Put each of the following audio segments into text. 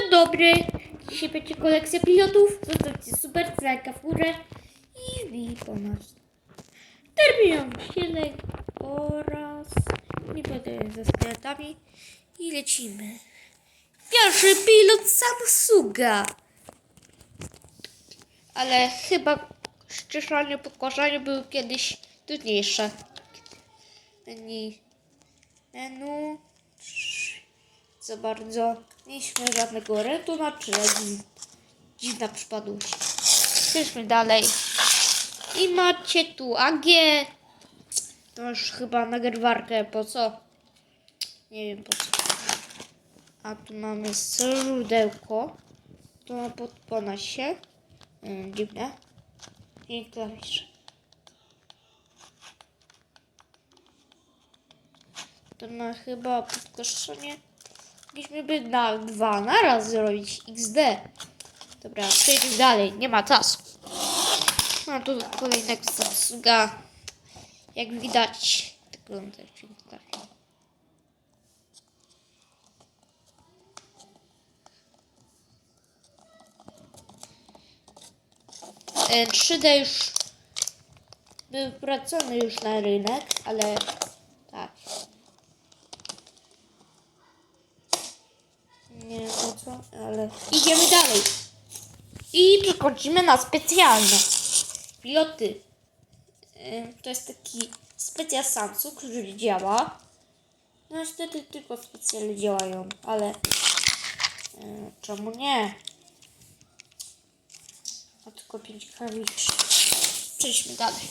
Dzień dobry. Dzisiaj będzie kolekcja pilotów. Zostawcie super lajka w górę i wbij po nas. Silek oraz nie będę ze sklepami i lecimy. Pierwszy pilot Samsunga. Ale chyba ściszanie, podgłaszanie były kiedyś trudniejsze. Menu. Menu. Za bardzo. Mieliśmy żadnego rentu na tyle. Dziwna przypadłość. Przejdźmy dalej. I macie tu AG. To już chyba nagrywarkę. Po co? Nie wiem po co. A tu mamy źródełko. To ma podpona się. Yy, dziwne. I klawisze. To ma chyba podkoszenie. Mogliśmy by na dwa na raz zrobić XD. Dobra, przejdźmy dalej. Nie ma czasu. Mam tu kolejnego Samsunga. Jak widać, wygląda tak. E, 3D już był wprowadzony już na rynek, ale tak. Nie wiem po co, ale idziemy dalej. I przechodzimy na specjalne piloty. To jest taki specjal Samsung, który działa. No niestety tylko specjalnie działają, ale czemu nie? A tylko 5 klawiszy. Przejdźmy dalej.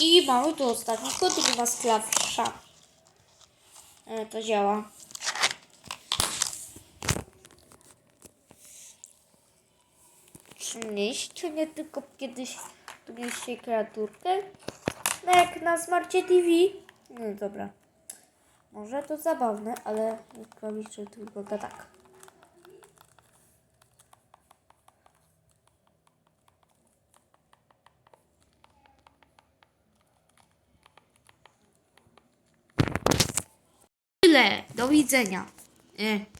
I mamy tu ostatni kod, który ma z klawisza. E, to działa. Przynieść, nie tylko kiedyś tu mieliście kreaturkę? No jak na Smarcie TV. No dobra. Może to zabawne, ale klawisze to wygląda tak. Tyle. Do widzenia. E.